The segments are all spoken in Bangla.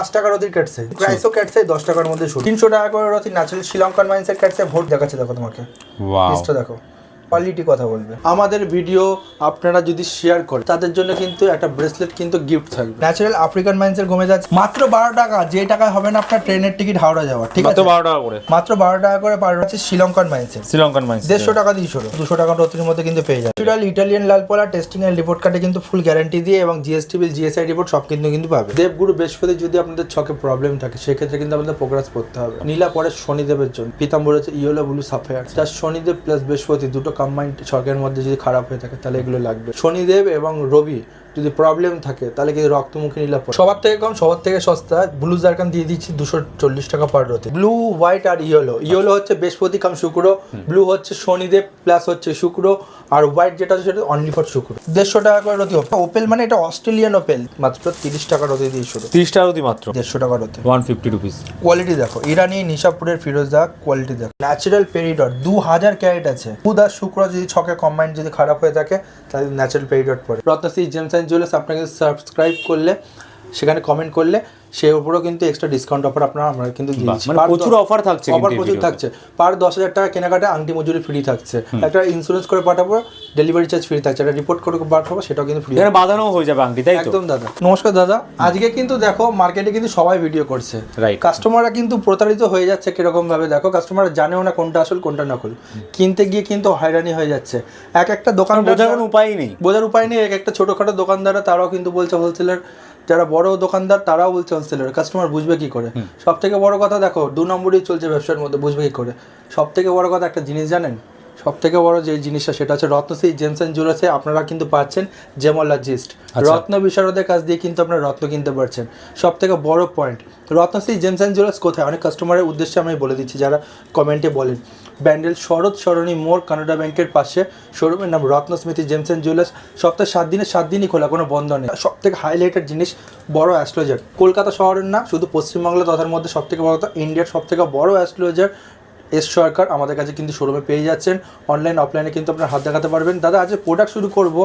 পাঁচ টাকার অধিক কেটছে। প্রাইসও কেটছে দশ টাকার মধ্যে তিনশো টাকা করে রতি ন্যাচারাল শ্রীলঙ্কান মাইন্সের কাটছে ভোট দেখাচ্ছে দেখো তোমাকে। লিস্টটা দেখো। কোয়ালিটি কথা বলবে। আমাদের ভিডিও আপনারা যদি শেয়ার করেন তাদের জন্য কিন্তু একটা ব্রেসলেট কিন্তু গিফট থাকবে। ন্যাচারাল আফ্রিকান মাইন্সের গমে যাচ্ছে মাত্র বারো টাকা যে টাকায় হবে না আপনার ট্রেনের টিকিট হাওড়া যাওয়া ঠিক মাত্র আছে? বারো টাকা করে। মাত্র বারো টাকা করে পার হচ্ছে শ্রীলঙ্কান মাইন্সের শ্রীলঙ্কান মাইন্স দেড়শো টাকা দিয়ে শুরু দুশো টাকা রতির মধ্যে কিন্তু পেয়ে যায় ন্যাচারাল ইটালিয়ান লাল পোলা টেস্টিং এর রিপোর্ট কার্ডে কিন্তু ফুল গ্যারান্টি দিয়ে এবং জিএসটি বিল জিএসআই রিপোর্ট সব কিন্তু কিন্তু পাবে। দেবগুরু বৃহস্পতি যদি আপনাদের ছকে প্রবলেম থাকে সেক্ষেত্রে কিন্তু আপনাদের প্রোগ্রেস করতে হবে। নীলা পরে শনিদেবের জন্য। পিতাম্বর হচ্ছে ইয়েলো ব্লু সাফায়ার যা শনিদেব প্লাস বৃহস্পতি দুটো কম্বাইন্ড ছকের মধ্যে যদি খারাপ হয়ে থাকে তাহলে এগুলো লাগবে। শনিদেব এবং রবি যদি প্রবলেম থাকে তাহলে কিন্তু রক্তমুখী নীলা। সবার থেকে কম সবার থেকে সস্তা ব্লু জারকান দিয়ে দিচ্ছি দুশো চল্লিশ টাকা পার রতে ব্লু হোয়াইট আর ইয়েলো ইয়েলো হচ্ছে বৃহস্পতি কাম শুক্র ব্লু হচ্ছে শনিদেব প্লাস হচ্ছে শুক্র আর হোয়াইট যেটা আছে সেটা অনলি ফর শুক্র। দেড়শো টাকা করে রতি ওপেল মানে এটা অস্ট্রেলিয়ান ওপেল মাত্র তিরিশ টাকা রতি দিয়ে শুরু। তিরিশ টাকা অতি মাত্র। দেড়শো টাকা রতি। ওয়ান ফিফটি রুপিস কোয়ালিটি দেখো। ইরানি নিশাপুরের ফিরোজা কোয়ালিটি দেখো। ন্যাচারাল পেরিডট দু হাজার ক্যারেট আছে। বুধ আর শুক্র যদি ছকে কম্বাইন্ড যদি খারাপ হয়ে থাকে তাহলে ন্যাচারাল পেরিডট পড়ে। রত্নশ্রী জেমস জুয়েলার্স আপনাকে সাবস্ক্রাইব করলে সেখানে কমেন্ট করলে সে উপরেও কিন্তু এক্সট্রা ডিসকাউন্ট অফার আপনারা আমরা কিন্তু দিচ্ছি। মানে প্রচুর অফার থাকছে অফার প্রচুর থাকছে। পার দশ হাজার টাকা কেনাকাটা আংটি মজুরি ফ্রি থাকছে। একটা ইন্স্যুরেন্স করে পাঠাবো ডেলিভারি চার্জ ফ্রি থাকছে। একটা রিপোর্ট করে পাঠাবো সেটাও কিন্তু ফ্রি বাঁধানো হয়ে যাবে আংটি তাই একদম দাদা। নমস্কার দাদা। আজকে কিন্তু দেখো মার্কেটে কিন্তু সবাই ভিডিও করছে. কাস্টমাররা কিন্তু প্রতারিত হয়ে যাচ্ছে কীরকম ভাবে দেখো কাস্টমাররা জানেও না কোনটা আসল কোনটা নকল। কিনতে গিয়ে কিন্তু হয়রানি হয়ে যাচ্ছে। এক একটা দোকান বোঝার উপায় নেই। বোঝার উপায় নেই। এক একটা ছোটখাটো দোকানদাররা তারাও কিন্তু বলছে হোলসেলার যারা বড় দোকানদার তারাও বলছে হোলসেলার কাস্টমার বুঝবে কি করে? সব থেকে বড় কথা দেখো দু নম্বরই চলছে ব্যবসার মধ্যে বুঝবে কি করে? সব থেকে বড় কথা একটা জিনিস জানেন? সব থেকে বড় যে জিনিসটা সেটা হচ্ছে রত্নশ্রী জেমস অ্যান্ড জুয়েলার্সে আপনারা কিন্তু পাচ্ছেন জেমোলজিস্ট। রত্ন বিশারদের কাছ দিয়ে কিন্তু আপনারা রত্ন কিনতে পারছেন। সব থেকে বড় point Ratnashree gems and jewellers কোথায়? অনেক কাস্টমারের উদ্দেশ্যে আমি বলে দিচ্ছি যারা কমেন্টে বলেন। ব্যান্ডেল শরৎ সরণী মোড় কানাডা ব্যাংকের পাশে। শোরুমের নাম রত্নস্মৃতি জেমস অ্যান্ড জুয়েলার্স। সপ্তাহে সাত দিনে সাত দিনই খোলা কোনো বন্ধ নেই। সব থেকে হাইলাইটেড জিনিস বড় অ্যাস্ট্রোলজার কলকাতা শহরের না শুধু পশ্চিমবাংলা তথার মধ্যে সব থেকে বড় কথা ইন্ডিয়ার সব থেকে বড় অ্যাস্ট্রোলজার এস সরকার আমাদের কাছে কিন্তু শোরুমে পেয়ে যাচ্ছেন। অনলাইন অফলাইনে কিন্তু আপনার হাত দেখাতে পারবেন। দাদা আজ প্রোডাক্ট শুরু করব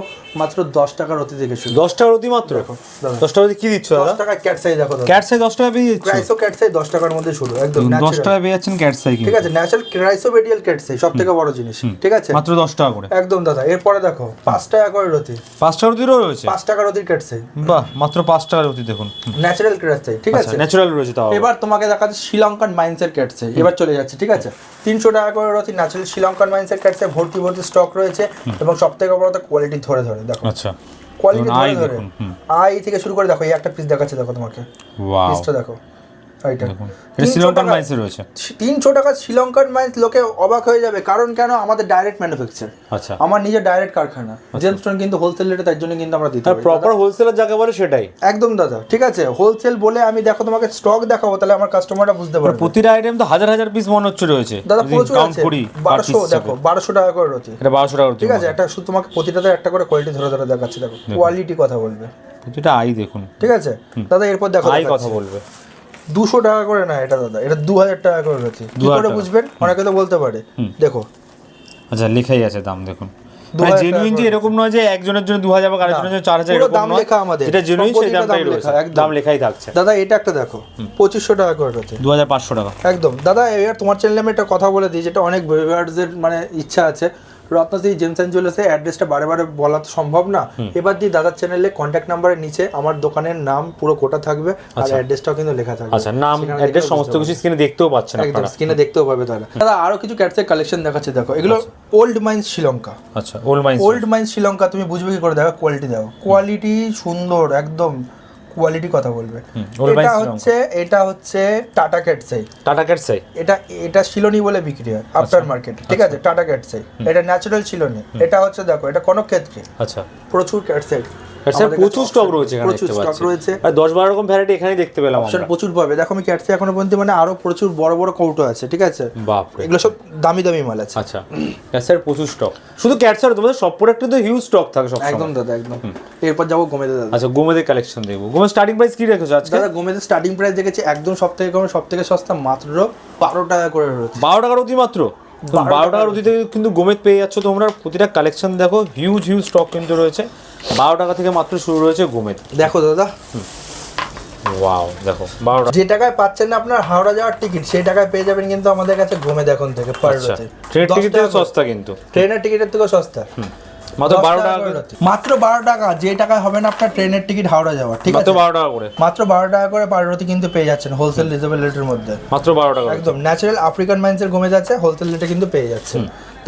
মাত্র দশ টাকার অতি থেকে শুরু। দশ টাকার অতি মাত্র। দশ টাকা কি দিচ্ছ দশ টাকা ক্যাট সাইজ দেখো ক্যাট সাইজ দশ টাকা পেয়ে যাচ্ছ? ক্রাইসো ক্যাট সাইজ দশ টাকার মধ্যে শুরু একদম দশ। টাকা পেয়ে যাচ্ছেন ক্যাট সাইজ ঠিক আছে ন্যাচারাল ক্রাইসোবেডিয়াল ক্যাট সাইজ সব থেকে বড় জিনিস। ঠিক আছে? মাত্র দশ টাকা করে। একদম দাদা এরপরে দেখো পাঁচ টাকা করে রতি। পাঁচ টাকার অতিরও রয়েছে? পাঁচ টাকার অধিক কাটছে বাহ মাত্র পাঁচ টাকার অতি দেখুন। ন্যাচারাল কাটছে ঠিক আচ্ছা আছে? ন্যাচারাল রয়েছে তাও এবার তোমাকে দেখাচ্ছে শ্রীলঙ্কান মাইন্সের কাটছে এবার চলে যাচ্ছে ঠিক আছে? তিনশো টাকা করে রতি ন্যাচারাল শ্রীলঙ্কান মাইন্সের কাছে ভর্তি ভর্তি স্টক রয়েছে এবং সব থেকে বড় কথা কোয়ালিটি ধরে ধরে দেখো। আচ্ছা। কোয়ালিটি ধরে ধরে। আই থেকে শুরু করে দেখো এই একটা পিস দেখাচ্ছে দেখো তোমাকে। ওয়াও পিসটা দেখো। এটা শ্রীলঙ্কান মাইসে রয়েছে। তিনশো টাকা শ্রীলঙ্কান মাইন্স লোকে অবাক হয়ে যাবে কারণ কেন? আমাদের ডাইরেক্ট ম্যানুফ্যাকচার আচ্ছা। আমার নিজের ডাইরেক্ট কারখানা। জেমস্টোন কিন্তু হোলসেল রেটে তার জন্য কিন্তু আমরা দিতে প্রপার হোলসেলার যাকে বলে সেটাই। একদম দাদা ঠিক আছে? হোলসেল বলে আমি দেখো তোমাকে স্টক দেখাবো তাহলে আমার কাস্টমাররা বুঝতে পারবে। প্রতিটা আইটেম তো হাজার হাজার পিস মনে হচ্ছে রয়েছে। দাদা প্রচুর আছে। বারোশো দেখো বারোশো টাকা করে রতি এটা বারোশো টাকার ঠিক আছে? একটা শুধু তোমাকে প্রতিটাতে একটা করে কোয়ালিটি ধরে ধরে দেখাচ্ছি দেখো। কোয়ালিটি কথা বলবে। প্রতিটা আই দেখুন। ঠিক আছে? দাদা এরপর দেখো আই কথা বলবে। দুশো টাকা করে না এটা দাদা এটা দু হাজার টাকা করে রয়েছে। কি 2000 করে বুঝবেন? অনেকে তো বলতে পারে। দেখো। আচ্ছা লেখাই আছে দাম দেখুন। দু জেনুইন যে এরকম নয় যে একজনের জন্য দু হাজার বা আরেকজনের জন্য চার হাজার দাম লেখা আমাদের। যেটা জেনুইন সেই দামটাই রয়েছে। একদম। দাম লেখাই থাকছে। দাদা এটা একটা দেখো। পঁচিশশো টাকা করে রয়েছে। দু হাজার পাঁচশো টাকা। একদম। দাদা এবার তোমার চ্যানেলে আমি একটা কথা বলে দিই যেটা অনেক ভিউয়ার্সদের মানে ইচ্ছা আছে। রত্নশ্রী জেমস অ্যান্ড জুয়েলার্সের অ্যাড্রেসটা বারে বারে বলা তো সম্ভব না এবার দিয়ে দাদার চ্যানেলে কন্ট্যাক্ট নাম্বারের নিচে আমার দোকানের নাম পুরো কোটা থাকবে আর অ্যাড্রেসটাও কিন্তু লেখা থাকবে। আচ্ছা নাম অ্যাড্রেস সমস্ত কিছু স্ক্রিনে দেখতেও পাচ্ছেন। একদম আপনারা। স্ক্রিনে দেখতেও পাবে তারা দাদা আরও কিছু ক্যাটসের কালেকশন দেখাচ্ছে দেখো। এগুলো ওল্ড মাইন্স শ্রীলঙ্কা আচ্ছা old mines old mines Sri Lanka তুমি বুঝবে কি করে? দেখো কোয়ালিটি দেখো। কোয়ালিটি সুন্দর একদম। কোয়ালিটি কথা বলবে। এটা হচ্ছে এটা হচ্ছে টাটা ক্যাটসাই টাটা ক্যাটসাই এটা এটা শিলনি বলে বিক্রি হয় আফটার মার্কেট ঠিক আছে? টাটা ক্যাটসাই এটা ন্যাচারাল শিলনি। এটা হচ্ছে দেখো এটা কোন ক্ষেত্রে আচ্ছা। প্রচুর ক্যাটসাই ক্যাটসাই প্রচুর স্টক রয়েছে এখানে প্রচুর স্টক রয়েছে। আর দশ বারো রকম ভ্যারাইটি এখানেই দেখতে পেলাম অপশন প্রচুর পাবে। দেখো আমি ক্যাটসাই এখনও পর্যন্ত মানে আরও প্রচুর বড় বড় কৌটো আছে ঠিক আছে? বাপরে। এগুলো সব দামি দামি মাল আছে। আচ্ছা। ক্যাটসাইয়ের প্রচুর স্টক শুধু ক্যাটসাইয়ের তোমাদের সব প্রোডাক্ট কিন্তু হিউজ স্টক থাকে সব একদম দাদা একদম। এরপর যাব গোমেদে দাদা। আচ্ছা গোমেদের কালেকশন দেখব। গোমের স্টার্টিং প্রাইস কি রেখেছো আজকে? দাদা গোমেদের স্টার্টিং প্রাইস দেখেছি একদম সব থেকে কম সব থেকে সস্তা মাত্র বারো টাকা করে রয়েছে। বারো টাকার অতি মাত্র? বারো টাকার অতিতে কিন্তু গোমেদ পেয়ে যাচ্ছ তোমরা। প্রতিটা কালেকশন দেখো হিউজ হিউজ স্টক কিন্তু রয়েছে। বারো টাকা থেকে মাত্র শুরু রয়েছে গোমেদ দেখো দাদা। ওয়াও দেখো যে টাকায় পাচ্ছেন না আপনার হাওড়া যাওয়ার টিকিট সেই টাকায় পেয়ে যাবেন কিন্তু আমাদের কাছে ঘুমে দেখুন থেকে পার আচ্ছা টিকিট টাকা সস্তা কিন্তু। ট্রেনের টিকিটের থেকেও সস্তা। মাত্র বারো টাকা। মাত্র বারো টাকা যে টাকায় হবে না আপনার ট্রেনের টিকিট হাওড়া যাওয়ার ঠিক আছে? বারো টাকা করে। মাত্র বারো টাকা করে পাররতি কিন্তু পেয়ে যাচ্ছেন হোলসেল রিজনেবল রেটের মধ্যে। মাত্র বারো টাকা একদম ন্যাচারাল আফ্রিকান মাইন্সের ঘুমে যাচ্ছে হোলসেল রেটে কিন্তু পেয়ে যাচ্ছে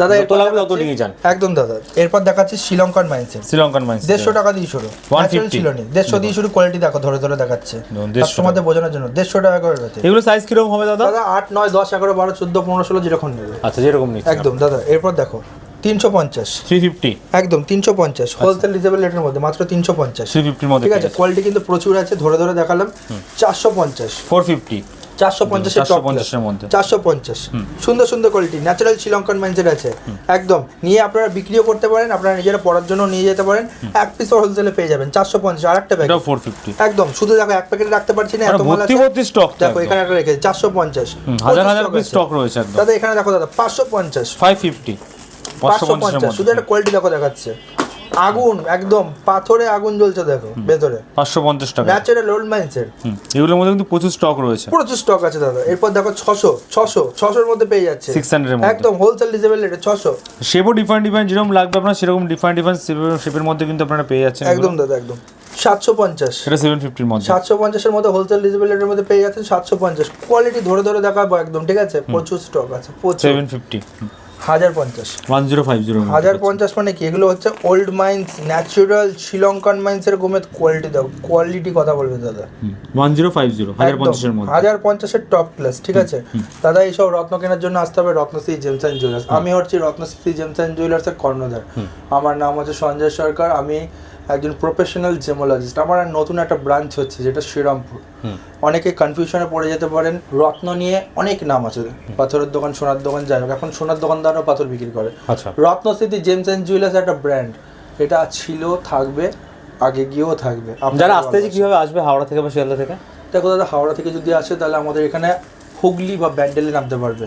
দাদা যত লাগবে তত নিয়ে যান। একদম দাদা এরপর দেখাচ্ছি শ্রীলঙ্কান মাইন্সের শ্রীলঙ্কান মাইন্স দেড়শো টাকা দিয়ে শুরু। 150 ন্যাচারাল ছিল নি। দেড়শো দিয়ে শুরু কোয়ালিটি দেখো ধরে ধরে দেখাচ্ছে। দেখুন, 150 কাস্টমারদের বোঝানোর জন্য দেড়শো টাকা করে রয়েছে। এগুলো সাইজ কীরকম হবে দাদা? দাদা আট নয় দশ এগারো বারো চোদ্দ পনেরো ষোলো যেরকম নেবে। আচ্ছা যেরকম নিচ্ছে। একদম দাদা এরপর দেখো তিনশো পঞ্চাশ। থ্রি ফিফটি একদম তিনশো পঞ্চাশ। হোলসেল রিজনেবল রেটের মধ্যে মাত্র তিনশো পঞ্চাশ। থ্রি ফিফটির মধ্যে ঠিক আছে কোয়ালিটি কিন্তু প্রচুর আছে ধরে ধরে দেখালাম চারশো পঞ্চাশ। ফোর ফিফটি চারশো পঞ্চাশের চারশো পঞ্চাশের মধ্যে। চারশো পঞ্চাশ। সুন্দর সুন্দর কোয়ালিটি ন্যাচারাল শ্রীলঙ্কান মাইন্সের আছে। একদম নিয়ে আপনারা বিক্রিও করতে পারেন আপনারা নিজেরা পড়ার জন্য নিয়ে যেতে পারেন। এক পিস হোলসেলে পেয়ে যাবেন চারশো পঞ্চাশ আর একটা ব্যাগ ফোর ফিফটি একদম শুধু দেখো এক প্যাকেট রাখতে পারছি না এত মাল আছে। স্টক দেখো এখানে একটা রেখেছি চারশো পঞ্চাশ। হাজার হাজার পিস স্টক রয়েছে দাদা এখানে দেখো দাদা পাঁচশো পঞ্চাশ। ফাইভ ফিফটি পাঁচশো পঞ্চাশ শুধু একটা কোয়ালিটি দেখো দেখাচ্ছে। আগুন একদম। পাথরে আগুন জ্বলছে দেখো ভেতরে। পাঁচশো পঞ্চাশ টাকা। ন্যাচারাল ওল্ড মাইন্সের এগুলোর মধ্যে কিন্তু প্রচুর স্টক রয়েছে। প্রচুর স্টক আছে দাদা। এরপর দেখো ছশো ছশো ছশোর মধ্যে পেয়ে যাচ্ছে। 600 এর মধ্যে। একদম হোলসেল রিজনেবল রেটে ছশো। শেপও ডিফারেন্ট ডিফারেন্ট যেরকম লাগবে আপনার সেরকম ডিফারেন্ট ডিফারেন্ট শেপের মধ্যে কিন্তু আপনারা পেয়ে যাচ্ছেন একদম দাদা একদম। সাতশো পঞ্চাশ। সেটা সেভেন ফিফটির মধ্যে। সাতশো পঞ্চাশের মধ্যে হোলসেল রিজনেবল রেটের মধ্যে পেয়ে যাচ্ছেন সাতশো পঞ্চাশ। কোয়ালিটি ধরে ধরে দেখাবো একদম ঠিক আছে? প্রচুর স্টক আছে সেভেন ফিফটি হাজার পঞ্চাশ। ওয়ান জিরো ফাইভ জিরো হাজার পঞ্চাশ মানে কি? এগুলো হচ্ছে ওল্ড মাইন্স ন্যাচুরাল শ্রীলঙ্কান মাইন্সের গোমেদ কোয়ালিটি দাও কোয়ালিটি কথা বলবে দাদা। ওয়ান জিরো ফাইভ জিরো হাজার পঞ্চাশের মধ্যে। হাজার পঞ্চাশের টপ ক্লাস ঠিক আছে? দাদা এইসব রত্ন কেনার জন্য আসতে হবে রত্নশ্রী জেমস অ্যান্ড জুয়েলার্স আমি হচ্ছি রত্নশ্রী জেমস অ্যান্ড জুয়েলার্সের কর্ণধার। আমার নাম হচ্ছে সঞ্জয় সরকার। আমি একজন প্রফেশনাল জেমোলজিস্ট আমার আর নতুন একটা ব্রাঞ্চ হচ্ছে যেটা শ্রীরামপুর। অনেকে কনফিউশনে পড়ে যেতে পারেন রত্ন নিয়ে অনেক নাম আছে। পাথরের দোকান সোনার দোকান যাই হোক এখন সোনার দোকানদারও পাথর বিক্রি করে। আচ্ছা। রত্নস্মৃতি জেমস অ্যান্ড জুয়েলার্স একটা ব্র্যান্ড এটা ছিল থাকবে আগে গিয়েও থাকবে। যারা আসতে। কীভাবে আসবে হাওড়া থেকে বা শিয়ালদা থেকে? দেখো দাদা হাওড়া থেকে যদি আসে তাহলে আমাদের এখানে হুগলি বা ব্যান্ডেলে নামতে পারবে।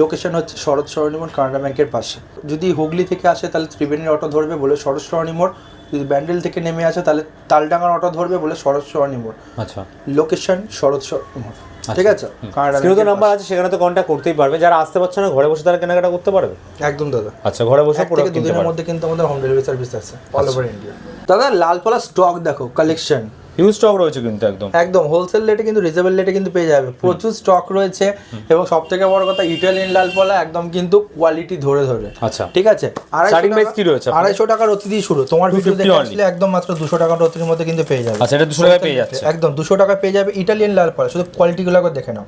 লোকেশন হচ্ছে শরৎ সরণী মোড় কানাডা ব্যাংকের পাশে। যদি হুগলি থেকে আসে তাহলে ত্রিবেণীর অটো ধরবে বলে শরৎ সরণী মোড় যদি ব্যান্ডেল থেকে নেমে আসে তাহলে তালডাঙ্গার অটো ধরবে বলে শরৎ সরণী মোড় আচ্ছা। লোকেশন শরৎ সরণী মোড় ঠিক আছে? কানাডা স্ক্রিনে তো নাম্বার আছে সেখানে তো কন্ট্যাক্ট করতেই পারবে। যারা আসতে পারছে না ঘরে বসে তারা কেনাকাটা করতে পারবে? একদম দাদা। আচ্ছা ঘরে বসে পুরো থেকে দুদিনের মধ্যে কিন্তু আমাদের হোম ডেলিভারি সার্ভিস আছে অল ওভার ইন্ডিয়া দাদা লালপালা স্টক দেখো কালেকশন হিউজ স্টক রয়েছে কিন্তু একদম। একদম হোলসেল রেটে কিন্তু রিজনেবল রেটে কিন্তু পেয়ে যাবে। প্রচুর স্টক রয়েছে এবং সব থেকে বড় কথা ইটালিয়ান লালপালা একদম কিন্তু কোয়ালিটি ধরে ধরে। আচ্ছা। ঠিক আছে? price টাকা- কি রয়েছে? আড়াইশো টাকার অতি দিয়ে শুরু। তোমার ভিডিও দেখে। আসলে একদম মাত্র দুশো টাকার অতির মধ্যে কিন্তু পেয়ে যাবে। আচ্ছা এটা দুশো টাকায় পেয়ে যাচ্ছে। একদম দুশো টাকা পেয়ে যাবে ইটালিয়ান লালপালা শুধু কোয়ালিটিগুলো একবার দেখে নাও।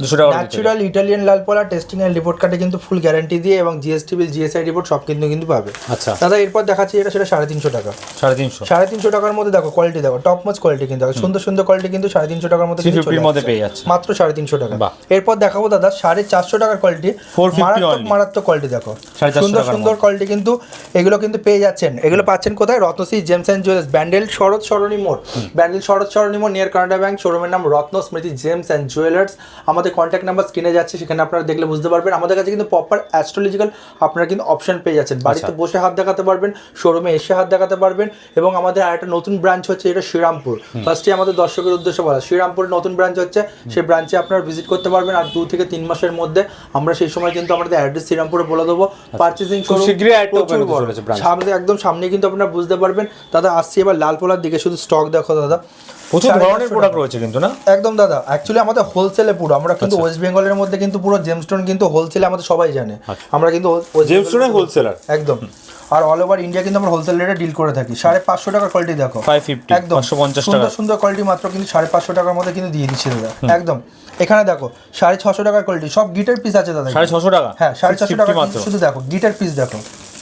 দুশো টাকা ন্যাচারাল ইটালিয়ান লালপালা টেস্টিং এর রিপোর্ট কার্ডে কিন্তু ফুল গ্যারান্টি দিয়ে এবং জিএসটি বিল জিএসআই রিপোর্ট সব কিন্তু কিন্তু পাবে। আচ্ছা। দাদা এরপর দেখাচ্ছি এটা সেটা সাড়ে তিনশো টাকা। সাড়ে তিনশো। সাড়ে তিনশো টাকার মধ্যে দেখো কোয়ালিটি দেখো টপ মোস্ট কোয়ালিটি কিন্তু দেখো সুন্দর সুন্দর কোয়ালিটি কিন্তু সাড়ে তিনশো টাকার মধ্যে 350 এর মধ্যে পেয়ে যাচ্ছে। মাত্র সাড়ে তিনশো টাকা। এরপর দেখাবো দাদা সাড়ে চারশো টাকার কোয়ালিটি 450 মারাত্মক। মারাত্মক কোয়ালিটি দেখো। 450 সুন্দর সুন্দর কোয়ালিটি কিন্তু এগুলো কিন্তু পেয়ে যাচ্ছেন। এগুলো পাচ্ছেন কোথায়? Ratnashree Gems and Jewellers. Bandel Sarat Sarani মোড়। ব্যান্ডেল শরৎ সরণী মোড় নিয়ার কানাডা ব্যাংক শোরুমের নাম Ratna Smriti Gems and Jewellers. আমাদের কন্ট্যাক্ট নাম্বার স্ক্রিনে যাচ্ছে সেখানে আপনারা দেখলে বুঝতে পারবেন। আমাদের কাছে কিন্তু প্রপার অ্যাস্ট্রোলজিক্যাল আপনারা কিন্তু অপশন পেয়ে যাচ্ছেন। বাড়িতে আচ্ছা। বসে হাত দেখাতে পারবেন শোরুমে এসে হাত দেখাতে পারবেন এবং আমাদের আরেকটা নতুন ব্রাঞ্চ হচ্ছে এটা শ্রীরামপুর। ফার্স্টে আমাদের দর্শকের উদ্দেশ্য বলা। শ্রীরামপুর নতুন ব্রাঞ্চ হচ্ছে সেই ব্রাঞ্চে আপনারা ভিজিট করতে পারবেন। আর দু থেকে তিন মাসের মধ্যে আমরা সেই সময় কিন্তু আমাদের অ্যাড্রেস শ্রীরামপুরে বলে দেবো। পার্চেসিং হতে চলেছে সামনে একদম সামনে কিন্তু আপনারা বুঝতে পারবেন। দাদা আসছি এবার লাল পোলার দিকে। শুধু স্টক দেখো দাদা। প্রচুর ধরনের প্রোডাক্ট রয়েছে কিন্তু না? একদম দাদা অ্যাকচুয়ালি আমাদের হোলসেলে পুরো আমরা কিন্তু আচ্ছা। ওয়েস্ট বেঙ্গলের মধ্যে কিন্তু পুরো জেমস্টোন কিন্তু হোলসেলে আমাদের সবাই জানে। আচ্ছা। আমরা কিন্তু West জেমস Bengal- হোলসেলার একদম। আর অল ওভার ইন্ডিয়া কিন্তু আমরা হোলসেল রেটে ডিল করে থাকি। সাড়ে পাঁচশো টাকার কোয়ালিটি দেখো। একদম। সুন্দর সুন্দর কোয়ালিটি মাত্র কিন্তু সাড়ে পাঁচশো টাকার মধ্যে কিন্তু দিয়ে দিচ্ছে দাদা। একদম। এখানে দেখো সাড়ে ছশো টাকার কোয়ালিটি সব গিটার পিস আছে দাদা সাড়ে ছশো টাকা? হ্যাঁ সাড়ে ছশো 650 টাকা মাত্র। শুধু দেখো গিটার পিস দেখো।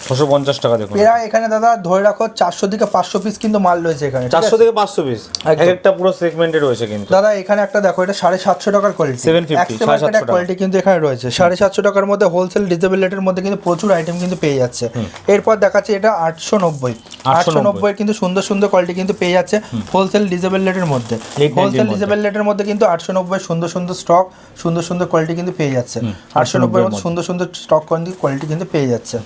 ছশো পঞ্চাশ টাকা দেখুন। এরা এখানে দাদা ধরে রাখো চারশো থেকে পাঁচশো পিস কিন্তু মাল রয়েছে এখানে চারশো? থেকে পাঁচশো পিস এক একটা পুরো সেগমেন্টে রয়েছে কিন্তু। দাদা এখানে একটা দেখো এটা সাড়ে সাতশো টাকার কোয়ালিটি 750, 750 কোয়ালিটি কিন্তু এখানে রয়েছে। সাড়ে সাতশো টাকার মধ্যে হোলসেল ডিজেবল রেটের মধ্যে কিন্তু প্রচুর আইটেম কিন্তু পেয়ে যাচ্ছে। এরপর দেখাচ্ছে এটা আটশো নব্বই। আটশো 890 নব্বই কিন্তু সুন্দর সুন্দর কোয়ালিটি কিন্তু পেয়ে যাচ্ছে হোলসেল ডিজেবল রেটের মধ্যে। হোলসেল। ডিজেবল রেটের মধ্যে। কিন্তু আটশো নব্বই সুন্দর সুন্দর স্টক সুন্দর সুন্দর কোয়ালিটি কিন্তু পেয়ে যাচ্ছে। আটশো নব্বই 890 মধ্যে সুন্দর সুন্দর স্টক কোয়ালিটি কিন্তু পেয়ে যাচ্ছে।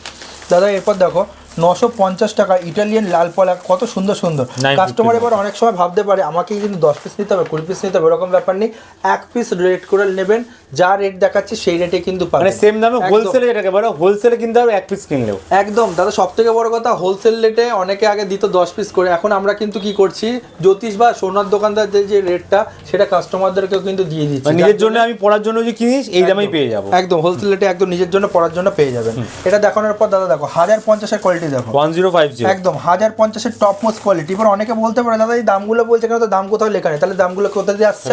দাদা এরপর দেখো নশো পঞ্চাশ টাকা ইটালিয়ান লাল পলা কত সুন্দর সুন্দর। কাস্টমার এবার অনেক সময় ভাবতে পারে আমাকে কিন্তু দশ পিস নিতে হবে কুড়ি পিস নিতে হবে এরকম ব্যাপার নেই। এক পিস রেট করে নেবেন যা রেট দেখাচ্ছে সেই রেটে কিন্তু মানে সেম দামে। হোলসেলে এটাকে বলো হোলসেলে কিনতে হবে এক পিস কিনলেও। একদম দাদা সব থেকে বড় কথা হোলসেল রেটে অনেকে আগে দিত দশ পিস করে এখন আমরা কিন্তু কি করছি জ্যোতিষ বা সোনার দোকানদারদের যে রেটটা সেটা কাস্টমারদেরকেও কিন্তু দিয়ে দিচ্ছি। মানে নিজের জন্য আমি পড়ার জন্য যে কিনিস এই দামেই পেয়ে যাব। একদম হোলসেল রেটে একদম নিজের জন্য পড়ার জন্য পেয়ে যাবেন। এটা দেখানোর পর দাদা দেখো হাজার পঞ্চাশের কোয়ালিটি দেখো। ওয়ান জিরো ফাইভ জিরো একদম হাজার পঞ্চাশের টপ মোস্ট কোয়ালিটি এবার অনেকে বলতে পারে দাদা এই দামগুলো বলছে কেন? তো দাম কোথাও লেখা নেই। তাহলে দামগুলো কোথা দিয়ে আসছে?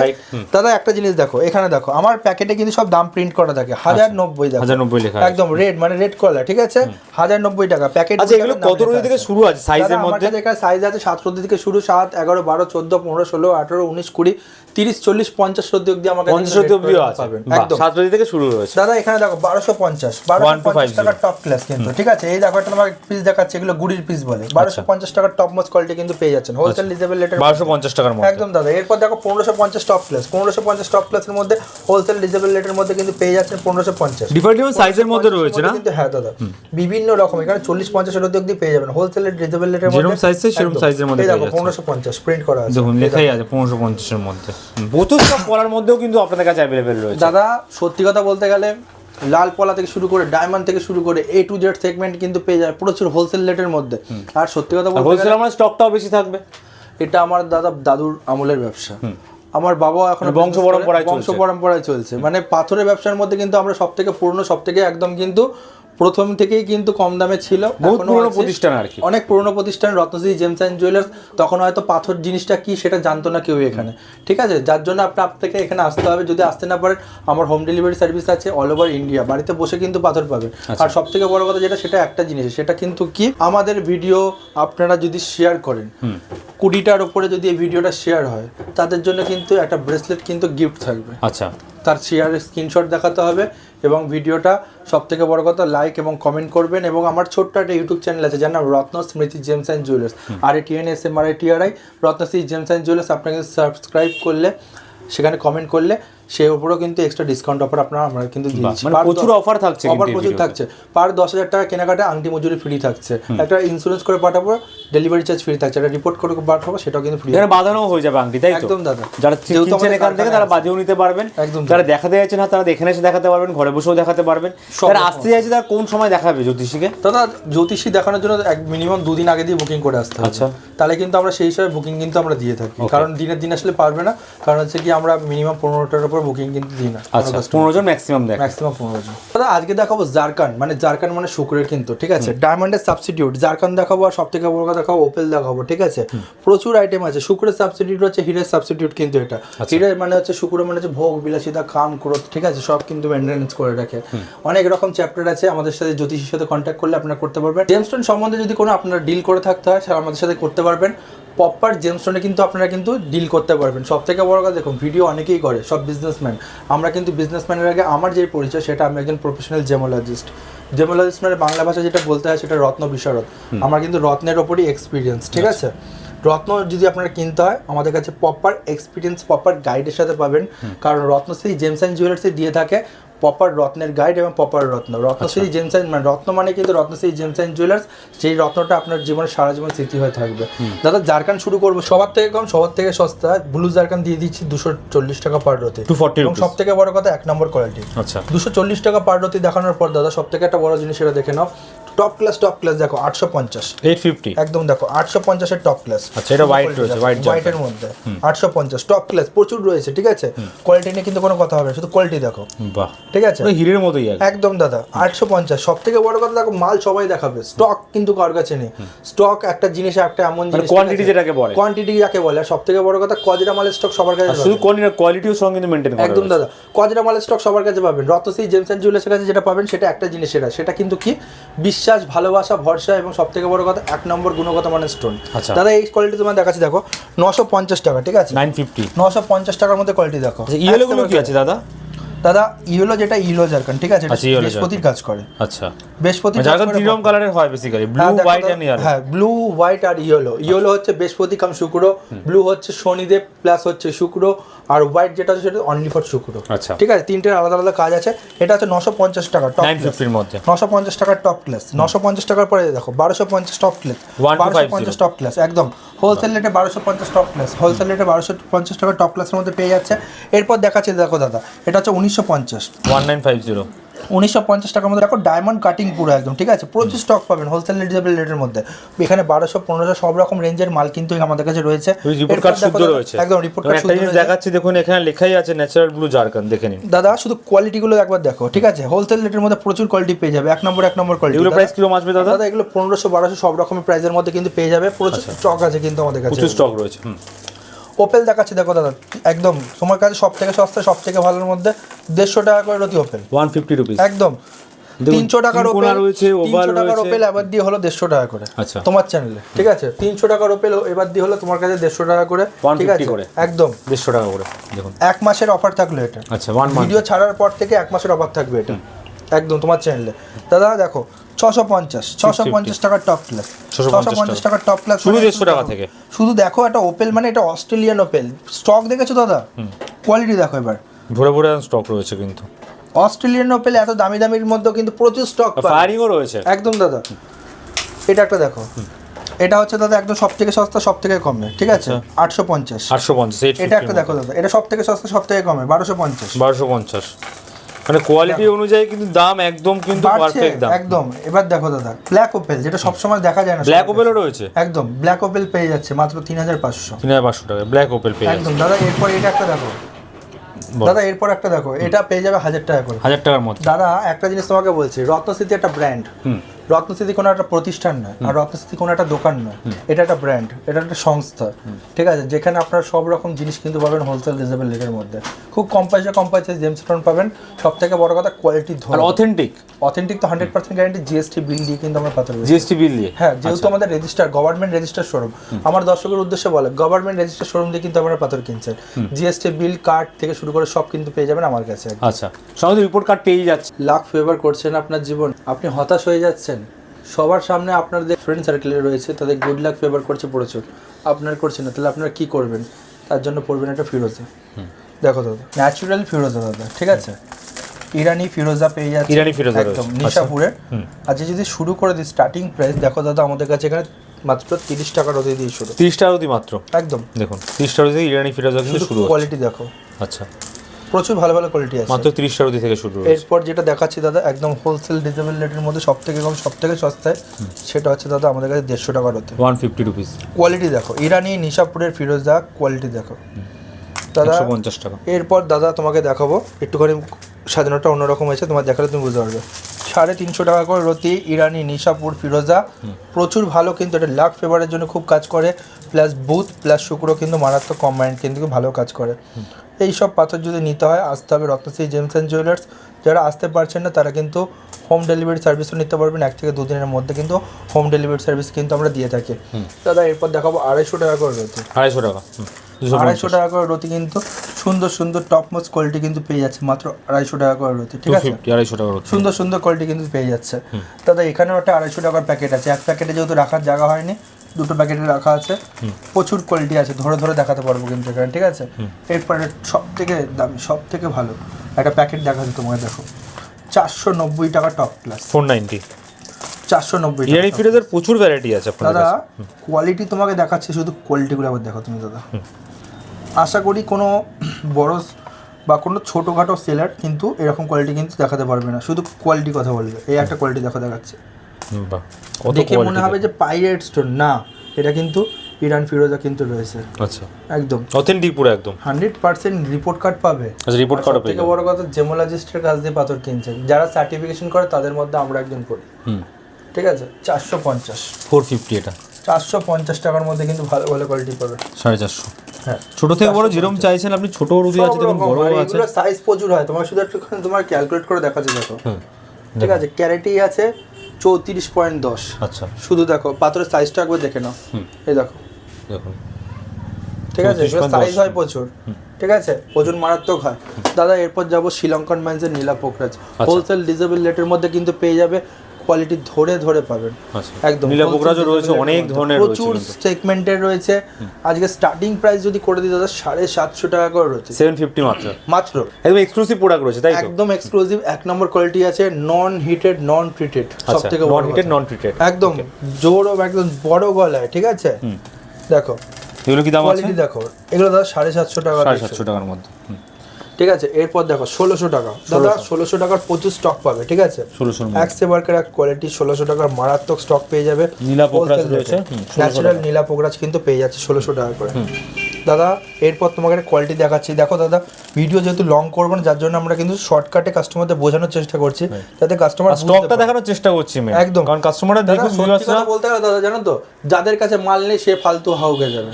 দাদা একটা জিনিস দেখো এখানে দেখো আমার প্যাকেটে কিন্তু সব দাম প্রিন্ট করা থাকে। হাজার নব্বই দেখো। হাজার নব্বই লেখা একদম রেড মানে রেড কলার ঠিক আছে? হাজার নব্বই টাকা। প্যাকেট আচ্ছা এগুলো কত রুজি থেকে শুরু আছে? সাইজের মধ্যে? এখানে সাইজ আছে সাত রুদি থেকে শুরু সাত এগারো বারো চোদ্দ পনেরো ষোলো আঠারো উনিশ কুড়ি তিরিশ চল্লিশ পঞ্চাশ রুদি অব্দি আমার পঞ্চাশ কিন্তু অব্দিও আছে। একদম সাত রুজি থেকে শুরু রয়েছে। দাদা এখানে দেখো বারোশো পঞ্চাশ। বারোশো 1250 পঞ্চাশ টাকার টপ ক্লাস কিন্তু ঠিক আছে? এই দেখো একটা তোমাকে পিস দেখাচ্ছে এগুলো গুড়ির পিস বলে। বারোশো পঞ্চাশ টাকার টপ মোস্ট কোয়ালিটি কিন্তু পেয়ে যাচ্ছেন। হোলসেল রিজনেবল রেটের বারোশো পঞ্চাশ টাকার মধ্যে। একদম দাদা এরপর দেখো পনেরোশো পঞ্চাশ টপ ক্লাস পনেরোশো পঞ্চাশ টপ ক্লাসের মধ্যে হোলসেল রিজনেবল রেটের মধ্যে কিন্তু পেয়ে যাচ্ছেন পনেরোশো পঞ্চাশ। ডিফারেন্ট ডিফারেন্ট সাইজের মধ্যে রয়েছে না? কিন্তু হ্যাঁ দাদা বিভিন্ন রকম। এখানে চল্লিশ পঞ্চাশ এর অব্দি পেয়ে যাবেন। হোলসেল রিজনেবল রেটের যেরকম size চাই সেরকম এর মধ্যে দেখো পনেরোশো পঞ্চাশ প্রিন্ট করা আছে। দেখুন লেখাই আছে পনেরোশো পঞ্চাশের মধ্যে। বোতল সব পড়ার মধ্যেও কিন্তু আপনাদের কাছে অ্যাভেলেবেল রয়েছে। দাদা সত্যি কথা বলতে গেলে লাল পলা থেকে শুরু করে ডায়মন্ড থেকে শুরু করে এ টু জেড সেগমেন্ট কিন্তু পেয়ে যায় প্রচুর হোলসেল রেটের মধ্যে। আর সত্যি কথা বলতে হোলসেল আমার স্টকটাও বেশি থাকবে। এটা আমার দাদা দাদুর আমলের ব্যবসা। আমার বাবা এখন মানে বংশ পরম্পরায় বংশ পরম্পরায় চলছে। মানে পাথরের ব্যবসার মধ্যে কিন্তু আমরা সব থেকে পুরনো সব থেকে একদম কিন্তু প্রথম থেকেই কিন্তু কম দামে ছিল। পুরনো প্রতিষ্ঠান আর কি। অনেক পুরনো প্রতিষ্ঠান রত্নশ্রী জেমস অ্যান্ড জুয়েলার্স। তখন হয়তো পাথর জিনিসটা কি সেটা জানতো না কেউ এখানে। ঠিক আছে? যার জন্য আপনি আপনাকে এখানে আসতে হবে। যদি আসতে না পারেন আমার হোম ডেলিভারি সার্ভিস আছে অল ওভার ইন্ডিয়া বাড়িতে বসে কিন্তু পাথর পাবেন আচ্ছা। আর সব থেকে বড় কথা যেটা সেটা একটা জিনিস। সেটা কিন্তু কি? আমাদের ভিডিও আপনারা যদি শেয়ার করেন কুড়িটার উপরে যদি এই ভিডিওটা শেয়ার হয় তাদের জন্য কিন্তু একটা ব্রেসলেট কিন্তু গিফট থাকবে। আচ্ছা। তার শেয়ারের স্ক্রিনশট দেখাতে হবে। এবং ভিডিওটা সব থেকে বড় কথা লাইক এবং কমেন্ট করবেন এবং আমার ছোট্ট একটা ইউটিউব চ্যানেল আছে যার নাম Ratna Smriti Gems and Jewellers R T N S M R I T R I Ratnashree Gems and Jewellers আপনাকে সাবস্ক্রাইব করলে সেখানে কমেন্ট করলে সে উপরেও কিন্তু এক্সট্রা ডিসকাউন্ট অফার আপনারা আমরা কিন্তু দিচ্ছি। মানে প্রচুর অফার থাকছে অফার প্রচুর থাকছে। পার দশ হাজার টাকা কেনাকাটা আংটি মজুরি ফ্রি থাকছে। একটা ইন্স্যুরেন্স করে পাঠাবো ডেলিভারি চার্জ ফ্রি থাকছে। একটা রিপোর্ট করে পাঠাবো সেটাও কিন্তু ফ্রি এখানে বাঁধানো হয়ে যাবে আংটি তাই তো? একদম দাদা। যারা কিনছেন এখান থেকে তারা আছে। নিতে পারবেন। একদম যারা দেখাতে যাচ্ছেন না তারা এখানে এসে দেখাতে পারবেন ঘরে বসেও দেখাতে পারবেন। যারা আসতে চাইছে তারা কোন সময় দেখাবে জ্যোতিষীকে? দাদা জ্যোতিষী দেখানোর জন্য এক মিনিমাম দুদিন আগে দিয়ে বুকিং করে আসতে হবে। আচ্ছা। তাহলে কিন্তু আমরা সেই হিসাবে বুকিং কিন্তু আমরা দিয়ে থাকি। কারণ দিনের দিন আসলে পারবে না। কারণ হচ্ছে কি আমরা মিনিমাম পনেরোটার উপর বুকিং কিন্তু দিই না। আচ্ছা পনেরো জন ম্যাক্সিমাম দেখ ম্যাক্সিমাম পনেরো জন। দাদা আজকে দেখাবো জারকান মানে জারকান মানে শুক্রের কিন্তু ঠিক আছে? ডায়মন্ডের সাবস্টিটিউট জারকান দেখাবো আর সব থেকে বড় কথা দেখাবো ওপেল দেখাবো ঠিক আছে? প্রচুর আইটেম আছে। শুক্রের সাবস্টিটিউট হচ্ছে হিরের সাবস্টিটিউট কিন্তু এটা। হিরের মানে হচ্ছে শুক্র মানে হচ্ছে ভোগ বিলাসিতা খাম ক্রোধ ঠিক আছে? সব কিন্তু মেনটেন্স করে রাখে। অনেক রকম চ্যাপ্টার আছে। আমাদের সাথে জ্যোতিষীর সাথে কন্ট্যাক্ট করলে আপনারা করতে পারবেন। জেমস্টোন সম্বন্ধে যদি কোনো আপনারা ডিল করে থাকতে হয় সেটা আমাদের সাথে করতে পারবেন। প্রপার জেমস্টোনে কিন্তু আপনারা কিন্তু ডিল করতে পারবেন। সব থেকে বড় কথা দেখুন ভিডিও অনেকেই করে সব বিজনেসম্যান আমরা কিন্তু বিজনেসম্যানের আগে আমার যে পরিচয় সেটা আমি একজন প্রফেশনাল জেমোলজিস্ট জেমোলজিস্ট মানে বাংলা ভাষা যেটা বলতে হয় সেটা রত্ন বিশারদ। আমার কিন্তু রত্নের ওপরই এক্সপিরিয়েন্স ঠিক আছে? রত্ন যদি আপনারা কিনতে হয় আমাদের কাছে প্রপার এক্সপিরিয়েন্স প্রপার গাইডের সাথে পাবেন। কারণ রত্নশ্রী জেমস অ্যান্ড জুয়েলার্সে দিয়ে থাকে। প্রপার রত্নের গাইড এবং পপার রত্ন। রত্নশ্রী জেমসাইন মানে রত্ন মানে কিন্তু রত্নশ্রী জেমসাইন জুয়েলার্স সেই রত্নটা আপনার জীবনে সারা জীবন স্মৃতি হয়ে থাকবে। দাদা জারকান শুরু করব। সবার থেকে কম সবার থেকে সস্তা ব্লু জারকান দিয়ে দিচ্ছি দুশো চল্লিশ টাকা পার রতি 240 এবং সব থেকে বড় কথা এক নম্বর কোয়ালিটি আচ্ছা। দুশো চল্লিশ টাকা পার রতি দেখানোর পর দাদা সব থেকে একটা বড় জিনিস সেটা দেখে নাও। টপ ক্লাস টপ ক্লাস দেখো আটশো পঞ্চাশ। এইট ফিফটি একদম দেখো আটশো পঞ্চাশের টপ ক্লাস আচ্ছা, এটা white রয়েছে, জারকান। হোয়াইটের মধ্যে। আটশো পঞ্চাশ টপ ক্লাস প্রচুর রয়েছে ঠিক আছে? কোয়ালিটি নিয়ে কিন্তু কোনো কথা হবে শুধু কোয়ালিটি দেখো। বাহ। ঠিক আছে? হিরের মতোই একদম দাদা আটশো পঞ্চাশ। সব থেকে বড় কথা দেখো মাল সবাই দেখাবে স্টক কিন্তু কার কাছে নেই। স্টক একটা জিনিস একটা এমন মানে জিনিস quantity যেটাকে বলে। কোয়ান্টিটি যাকে বলে সব থেকে বড় কথা কজরা মালের স্টক সবার কাছে। শুধু কোয়ালিটিও সঙ্গে কিন্তু মেনটেন করা একদম দাদা কজরা মালের স্টক সবার কাছে পাবেন। রত্নশ্রী জেমস অ্যান্ড জুয়েলার্সের কাছে যেটা পাবেন সেটা একটা জিনিস সেটা সেটা কিন্তু কি? বিশ্বাস ভালোবাসা ভরসা এবং সব থেকে বড় কথা এক নম্বর গুণগত মানের স্টোন আচ্ছা। দাদা এই কোয়ালিটি তোমার দেখাচ্ছি দেখো নশো পঞ্চাশ টাকা ঠিক আছে? নাইন ফিফটি নশো পঞ্চাশ টাকার মধ্যে কোয়ালিটি দেখো। ইয়েলোগুলো ইয়েলো গুলো কি আছে দাদা? দাদা ইয়েলো যেটা ইয়েলো জারকান ঠিক আছে? আচ্ছা, বৃহস্পতির কাজ করে। আচ্ছা। বৃহস্পতি মানে জারকান তিন রকম কালারের হয় বেসিক্যালি ব্লু হ্যাঁ, হোয়াইট এন্ড ইয়ালো হ্যাঁ ব্লু হোয়াইট আর ইয়েলো ইয়েলো হচ্ছে বৃহস্পতি কাম শুক্র ব্লু হচ্ছে শনিদেব প্লাস হচ্ছে শুক্র আর হোয়াইট যেটা হচ্ছে সেটা অনলি ফর শুক্র। আচ্ছা। ঠিক আছে? তিনটের আলাদা আলাদা কাজ আছে। এটা হচ্ছে নশো পঞ্চাশ টাকা টপ নাইন ফিফটির মধ্যে। নশো পঞ্চাশ টাকার টপ ক্লাস নশো পঞ্চাশ টাকার পরে দেখো বারোশো পঞ্চাশ টপ ক্লাস বারোশো পঞ্চাশ. টপ ক্লাস একদম। হোলসেল রেটে বারোশো পঞ্চাশ টপ ক্লাস হোলসেল রেটে বারোশো পঞ্চাশ টাকা টপ ক্লাসের মধ্যে পেয়ে যাচ্ছে। এরপর দেখাচ্ছে, দেখো দাদা, এটা হচ্ছে উনিশশো পঞ্চাশ। ওয়ান নাইন ফাইভ জিরো উনিশশো পঞ্চাশ টাকার মধ্যে। দেখো ডায়মন্ড কাটিং পুরো একদম ঠিক আছে? প্রচুর স্টক পাবেন হোলসেল রিজনেবল রেটের মধ্যে। এখানে বারোশো পনেরোশো সব রকম রেঞ্জের মাল কিন্তু আমাদের কাছে রয়েছে। রিপোর্ট কার্ড শুদ্ধ রয়েছে। একদম রিপোর্ট কার্ড শুদ্ধ দেখাচ্ছি দেখুন এখানে লেখাই আছে ন্যাচারাল ব্লু জারকান দেখে নিন। দাদা শুধু কোয়ালিটিগুলো একবার দেখো ঠিক আছে? হোলসেল রেটের মধ্যে প্রচুর কোয়ালিটি পেয়ে যাবে এক নম্বর এক নম্বর কোয়ালিটি এগুলো প্রাইস কীরকম আসবে দাদা? দাদা এগুলো পনেরোশো বারোশো সব রকমের প্রাইসের মধ্যে কিন্তু পেয়ে যাবে প্রচুর স্টক আছে কিন্তু আমাদের কাছে। প্রচুর স্টক রয়েছে হুম। ওপেল দেখাচ্ছি দেখো দাদা একদম তোমার কাছে সব থেকে সস্তা সব থেকে ভালোর মধ্যে দেড়শো টাকা করে রতি ওপেল ওয়ান ফিফটি রুপিস একদম। তিনশো টাকার ওপেল রয়েছে, তিনশো টাকার ওপেল এবার দিয়ে হলো দেড়শো টাকা করে। আচ্ছা। তোমার চ্যানেলে ঠিক আছে? তিনশো টাকার ওপেল এবার দিয়ে হলো তোমার কাছে দেড়শো টাকা করে 150 ঠিক আছে? করে। একদম। দেড়শো টাকা করে দেখুন। এক মাসের অফার থাকল এটা। আচ্ছা ভিডিও ছাড়ার পর থেকে এক মাসের অফার থাকবে এটা। একদম তোমার চ্যানেলে দাদা দেখো ছশো পঞ্চাশ ছশো পঞ্চাশ টাকার টপ ক্লাস 650 ছশো পঞ্চাশ টাকার টপ ক্লাস শুধু 150 টাকা থেকে। শুধু দেখো একটা ওপেল মানে এটা অস্ট্রেলিয়ান ওপেল স্টক দেখেছ দাদা? কোয়ালিটি দেখো এবার। ভরে ভরে স্টক রয়েছে কিন্তু। অস্ট্রেলিয়ান ওপেল এত দামি দামির মধ্যেও কিন্তু প্রচুর স্টক ফায়ারিংও রয়েছে। একদম দাদা। এটা একটা দেখো। এটা হচ্ছে দাদা একদম সব থেকে সস্তা সব থেকে কমে। ঠিক আছে? আটশো পঞ্চাশ। আটশো পঞ্চাশ এটা একটা দেখো দাদা। এটা সব থেকে সস্তা সব থেকে কমে। বারোশো পঞ্চাশ। বারোশো পঞ্চাশ। মানে কোয়ালিটি অনুযায়ী কিন্তু দাম একদম কিন্তু পারফেক্ট দাম। একদম। এবার দেখো দাদা ব্ল্যাক ওপেল যেটা সব সময় দেখা যায় না ব্ল্যাক ওপেলও রয়েছে? একদম ব্ল্যাক ওপেল পেয়ে যাচ্ছে মাত্র তিন হাজার পাঁচশো। তিন হাজার পাঁচশো টাকা ব্ল্যাক ওপেল পেয়ে একদম। দাদা এরপর এটা একটা দেখো। দাদা এরপর একটা দেখো এটা পেয়ে যাবে হাজার টাকা করে। হাজার টাকার মধ্যে। দাদা একটা জিনিস তোমাকে বলছি রত্নস্মৃতি একটা ব্র্যান্ড হুম। রত্নস্মৃতি কোনো একটা প্রতিষ্ঠান নয় আর রত্নস্মৃতি কোনো একটা দোকান নয়। এটা একটা ব্র্যান্ড এটা একটা সংস্থা। ঠিক আছে? যেখানে আপনারা সব রকম জিনিস কিন্তু পাবেন হোলসেল রিজনেবল রেটের মধ্যে। খুব কম পয়সা কম পয়সায় জেমস স্টোন পাবেন। সব থেকে বড় কথা কোয়ালিটি ধরে অথেন্টিক অথেন্টিক তো hundred percent guarantee GST bill দিয়ে কিন্তু আমরা পাথর জিএসটি বিল দিয়ে? হ্যাঁ যেহেতু আমাদের রেজিস্টার গভর্নমেন্ট রেজিস্টার শোরুম আমার দর্শকের উদ্দেশ্যে বলে গভর্নমেন্ট রেজিস্টার শোরুম দিয়ে কিন্তু আপনারা পাথর কিনছেন। জিএসটি বিল কার্ড থেকে শুরু করে সব কিন্তু পেয়ে যাবেন আমার কাছে আচ্ছা। সঙ্গে রিপোর্ট কার্ড পেয়ে যাচ্ছে। লাখ ফেভার করছেন আপনার জীবন। আপনি হতাশ হয়ে যাচ্ছেন। সবার সামনে আপনার যে ফ্রেন্ড সার্কেলে রয়েছে তাদের গুড লাক ফেভার করছে প্রচুর আপনার করছে না তাহলে আপনারা কী করবেন? তার জন্য পড়বেন একটা ফিরোজা দেখো দাদা ন্যাচুরাল ফিরোজা দাদা ঠিক আছে? ইরানি ফিরোজা পেয়ে যাচ্ছে। ইরানি ফিরোজা একদম। নিশাপুরের। হুম। আচ্ছা যদি শুরু করে দিই স্টার্টিং প্রাইস দেখো দাদা আমাদের কাছে এখানে মাত্র তিরিশ টাকার অতি দিয়ে শুরু। তিরিশ টাকা অবধি মাত্র। একদম। দেখুন তিরিশ টাকা অবধি ইরানি ফিরোজা কিন্তু শুরু কোয়ালিটি দেখো। আচ্ছা। প্রচুর ভালো ভালো কোয়ালিটি আছে। মাত্র তিরিশ টাকা থেকে শুরু এরপর যেটা দেখাচ্ছি দাদা একদম হোলসেল ডিজেবল রেটের মধ্যে সব থেকে কম সব থেকে সস্তায় সেটা হচ্ছে দাদা আমাদের কাছে দেড়শো টাকার হতে ওয়ান ফিফটি রুপিস কোয়ালিটি দেখো ইরানি নিশাপুরের ফিরোজা কোয়ালিটি দেখো। দাদা পঞ্চাশ টাকা। এরপর দাদা তোমাকে দেখাবো একটুখানি স্বাধীনতা অন্যরকম হয়েছে তোমার দেখালে তুমি বুঝতে পারবে। সাড়ে তিনশো টাকা করে রতি ইরানি নিশাপুর ফিরোজা। প্রচুর ভালো কিন্তু এটা লাক ফেভারের জন্য খুব কাজ করে। প্লাস বুথ প্লাস শুক্র কিন্তু মারাত্মক কম্বাইন্ড কিন্তু ভালো কাজ করে। এই সব পাথর যদি নিতে হয় আসতে হবে রত্নশ্রী জেমস অ্যান্ড জুয়েলার্স যারা আসতে পারছেন না তারা কিন্তু হোম ডেলিভারি সার্ভিসও নিতে পারবেন। এক থেকে দুদিনের মধ্যে কিন্তু হোম ডেলিভারি সার্ভিস কিন্তু আমরা দিয়ে থাকি। দাদা এরপর দেখাবো আড়াইশো টাকা করে রয়েছে আড়াইশো টাকা। আড়াইশো টাকা করে রতি কিন্তু সুন্দর সুন্দর টপ মোস্ট কোয়ালিটি কিন্তু পেয়ে যাচ্ছে মাত্র আড়াইশো টাকা করে রতি ঠিক আছে? আড়াইশো টাকা সুন্দর সুন্দর কোয়ালিটি কিন্তু পেয়ে যাচ্ছে। দাদা এখানেও একটা আড়াইশো টাকার প্যাকেট আছে। এক প্যাকেটে যেহেতু রাখার জায়গা হয়নি দুটো প্যাকেটে রাখা আছে। প্রচুর কোয়ালিটি আছে ধরে ধরে দেখাতে পারব কিন্তু এখানে ঠিক আছে? এরপরে সব থেকে দামি সব থেকে ভালো একটা প্যাকেট দেখাচ্ছি তোমাকে দেখো। চারশো নব্বই টাকা টপ ক্লাস ফোর নাইনটি চারশো নব্বই ইরানি ফিরোজের প্রচুর ভ্যারাইটি আছে দাদা কোয়ালিটি তোমাকে দেখাচ্ছে শুধু কোয়ালিটিগুলো আবার দেখো তুমি দাদা। আশা করি কোনো বড় বা কোনো ছোটোখাটো সেলার কিন্তু এরকম কোয়ালিটি কিন্তু দেখাতে পারবে না। শুধু কোয়ালিটি কথা বলবে। এই একটা কোয়ালিটি দেখা দেখাচ্ছে। দেখে মনে হবে যে পাইরেট স্টোন না এটা কিন্তু ইরান ফিরোজা কিন্তু রয়েছে। আচ্ছা। একদম। অথেন্টিক পুরো একদম। হান্ড্রেড পার্সেন্ট রিপোর্ট কার্ড পাবে। আচ্ছা রিপোর্ট কার্ডও পেয়ে থেকে। বড় কথা জেমোলজিস্টের কাছ দিয়ে পাথর কিনছেন। যারা সার্টিফিকেশন করে তাদের মধ্যে আমরা একজন পড়ি হুম। ঠিক আছে? চারশো পঞ্চাশ। ফোর ফিফটি এটা। চারশো পঞ্চাশ টাকার মধ্যে কিন্তু ভালো ভালো কোয়ালিটি পাবে। সাড়ে চারশো। হ্যাঁ। ছোট থেকে বড় যেরকম চাইছেন আপনি ছোট রুটি আছে বড় আছে। সাইজ প্রচুর হয়। তোমার শুধু একটুখানি তোমার ক্যালকুলেট করে দেখো। ঠিক আছে ক্যারেটি আছে চৌত্রিশ পয়েন্ট দশ। আচ্ছা। শুধু দেখো পাথরের সাইজটা একবার দেখে নাও। এই দেখো। ঠিক আছে 34.10 সাইজ হয় প্রচুর। ঠিক আছে ওজন মারাত্মক হয়। দাদা এরপর যাব শ্রীলঙ্কান মাইন্সের নীলা পোখরাজ। হোলসেল ডিজেবল রেটের মধ্যে কিন্তু পেয়ে যাবে কোয়ালিটি ধরে ধরে পাবেন। আচ্ছা। একদম নীলা পোকরাজও রয়েছে অনেক ধরনের রয়েছে প্রচুর সেগমেন্টের রয়েছে। আজকে স্টার্টিং প্রাইস যদি করে দিই দাদা সাড়ে সাতশো টাকা করে রয়েছে। সেভেন ফিফটি মাত্র। মাত্র। একদম এক্সক্লুসিভ প্রোডাক্ট রয়েছে তাই তো? একদম এক্সক্লুসিভ এক নম্বর কোয়ালিটি আছে নন হিটেড নন ট্রিটেড সব থেকে নন হিটেড নন ট্রিটেড একদম জোর একদম বড় গলায় ঠিক আছে? দেখো এগুলো কি দাম আছে? কোয়ালিটি দেখো। এগুলো দাদা সাড়ে সাতশো টাকা সাড়ে। সাতশো টাকার মধ্যে। ঠিক আছে? এরপর দেখো ষোলোশো টাকা। দাদা ষোলোশো। টাকার প্রচুর স্টক পাবে ঠিক আছে? এক সেবারকের এক কোয়ালিটি ষোলোশো টাকার মারাত্মক স্টক পেয়ে যাবে। নীলা পোকরাজ রয়েছে, ন্যাচারাল নীলা পোকরাজ কিন্তু পেয়ে যাচ্ছে ষোলোশো টাকা করে। দাদা এরপর তোমাকে একটা কোয়ালিটি দেখাচ্ছি। দেখো দাদা ভিডিও যেহেতু লং করব না যার জন্য আমরা কিন্তু শর্টকাটে কাস্টমারদের বোঝানোর চেষ্টা করছি। যাতে কাস্টমার স্টকটা দেখানোর চেষ্টা করছি একদম। কারণ কাস্টমাররা ভিউয়ার্সরা কথা বলতে হবে দাদা জানো তো যাদের কাছে মাল নেই সে ফালতু হাউকে যাবে।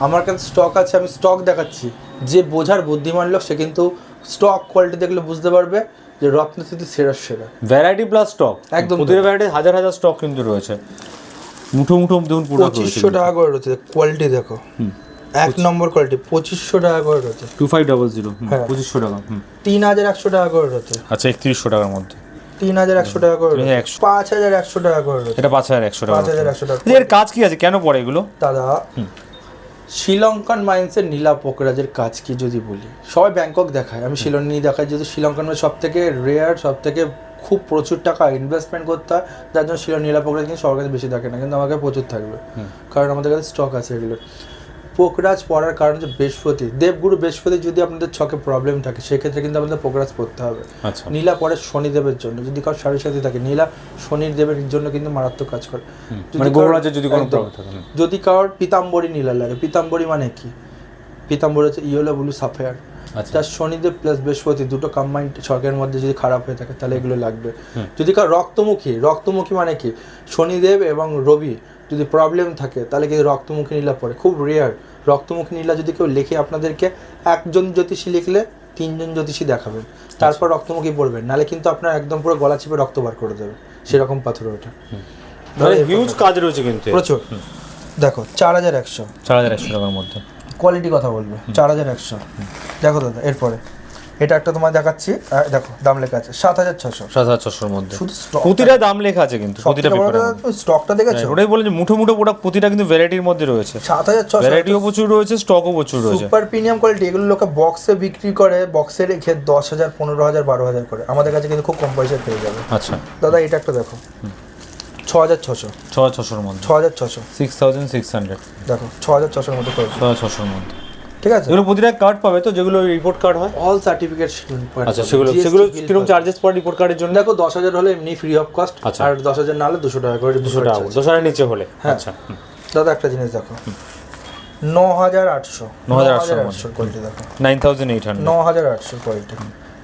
আমার কাছে স্টক আছে আমি স্টক দেখাচ্ছি। যে বোঝার বুদ্ধিমান লোক সে কিন্তু স্টক কোয়ালিটি দেখলে বুঝতে পারবে যে রত্ন রত্নস্থিতি সেরা সেরা। ভ্যারাইটি প্লাস স্টক একদম প্রতিটা ভ্যারাইটি হাজার হাজার স্টক কিন্তু রয়েছে। মুঠো মুঠো দেখুন পুরো পঁচিশশো টাকা করে রয়েছে কোয়ালিটি দেখো। এক নম্বর কোয়ালিটি পঁচিশশো টাকা করে রয়েছে। টু ফাইভ ডাবল জিরো হ্যাঁ। পঁচিশশো টাকা হুম। তিন হাজার একশো টাকা করে রয়েছে। আচ্ছা একত্রিশশো টাকার মধ্যে। তিন হাজার একশো টাকা করে। পাঁচ হাজার একশো টাকা করে রয়েছে। এটা পাঁচ হাজার একশো টাকা পাঁচ হাজার একশো টাকা আচ্ছা, এর কাজ কি আছে? কেন পড়ে এগুলো? দাদা শ্রীলঙ্কান মাইন্সের নীলা পোকরাজের কাজ কি যদি বলি? সবাই ব্যাংকক দেখায়। আমি শিলং নিয়ে দেখাই যেহেতু শ্রীলঙ্কান সব থেকে রেয়ার সব থেকে খুব প্রচুর টাকা ইনভেস্টমেন্ট করতে হয় যার জন্য শিলন নীলা পোকরাজ কিন্তু সবার কাছে বেশি থাকে না কিন্তু আমার কাছে প্রচুর থাকবে। কারণ আমাদের কাছে স্টক আছে এগুলো। পোকরাজ পড়ার কারণ হচ্ছে বৃহস্পতি। দেবগুরু বৃহস্পতি যদি আপনাদের ছকে প্রবলেম থাকে সেক্ষেত্রে কিন্তু আপনাদের পোকরাজ পড়তে হবে। আচ্ছা। নীলা পরে শনিদেবের জন্য। যদি কারও সাড়ে সাথে থাকে নীলা শনির দেবের জন্য কিন্তু মারাত্মক কাজ করে। যদি মানে যদি কারোর পিতাম্বরী নীলা লাগে পিতাম্বরী মানে কি? পিতাম্বরী হচ্ছে ইয়েলো ব্লু সাফেয়ার। আচ্ছা। যার শনিদেব প্লাস বৃহস্পতি দুটো কম্বাইন্ড ছকের মধ্যে যদি খারাপ হয়ে থাকে তাহলে এগুলো লাগবে। যদি কারও রক্তমুখী রক্তমুখী মানে কি? শনিদেব এবং রবি যদি প্রবলেম থাকে তাহলে কিন্তু রক্তমুখী নীলা পড়ে খুব রেয়ার রক্তমুখী নীলা যদি কেউ লেখে আপনাদেরকে একজন জ্যোতিষী লিখলে তিনজন জ্যোতিষী দেখাবেন। তারপর রক্তমুখী পড়বেন নালে কিন্তু আপনার একদম পুরো গলা চিপে রক্ত বার করে দেবে সেরকম পাথর ওটা। মানে হিউজ কাজ রয়েছে কিন্তু প্রচুর। দেখো চার হাজার একশো। চার হাজার একশো টাকার মধ্যে। কোয়ালিটি কথা বলবে চার হাজার একশো। দেখো দাদা এরপরে। এটা একটা তোমার দেখাচ্ছি। দেখো দাম লেখা আছে সাত হাজার ছশো সাত হাজার ছশোর মধ্যে। শুধু প্রতিটা দাম লেখা আছে কিন্তু প্রতিটা স্টকটা দেখেছ? ওটাই বলে যে মুঠো মুঠো প্রোডাক্ট প্রতিটা কিন্তু ভ্যারাইটির মধ্যে রয়েছে। সাত হাজার ছশো ভ্যারাইটিও প্রচুর রয়েছে স্টকও প্রচুর রয়েছে। সুপার প্রিমিয়াম কোয়ালিটি এগুলো লোকে বক্সে বিক্রি করে বক্সে রেখে দশ হাজার পনেরো হাজার বারো হাজার করে। আমাদের কাছে কিন্তু খুব কম পয়সায় পেয়ে যাবে। আচ্ছা। দাদা এটা একটা দেখো। ছ হাজার ছশো ছ হাজার ছশোর মধ্যে। ছ হাজার ছশো সিক্স থাউজেন্ড সিক্স হান্ড্রেড দেখো ছ হাজার ছশোর করেছে। ছ হাজার ছশোর মধ্যে। ঠিক আছে? এগুলো প্রতিটা কার্ড পাবে তো যেগুলো রিপোর্ট কার্ড হয়? অল সার্টিফিকেট আচ্ছা সেগুলো সেগুলো কীরকম চার্জেস পড়ে রিপোর্ট কার্ডের জন্য? দেখো দশ হাজার হলে এমনি ফ্রি অফ কস্ট। আর দশ হাজার না হলে দুশো টাকা করে দুশো টাকা দশ হাজার নিচে হলে। হ্যাঁ। আচ্ছা দাদা একটা জিনিস দেখো। ন হাজার আটশো। ন হাজার আটশো কোয়ালিটি দেখো। Nine thousand eight hundred. ন হাজার আটশো কোয়ালিটি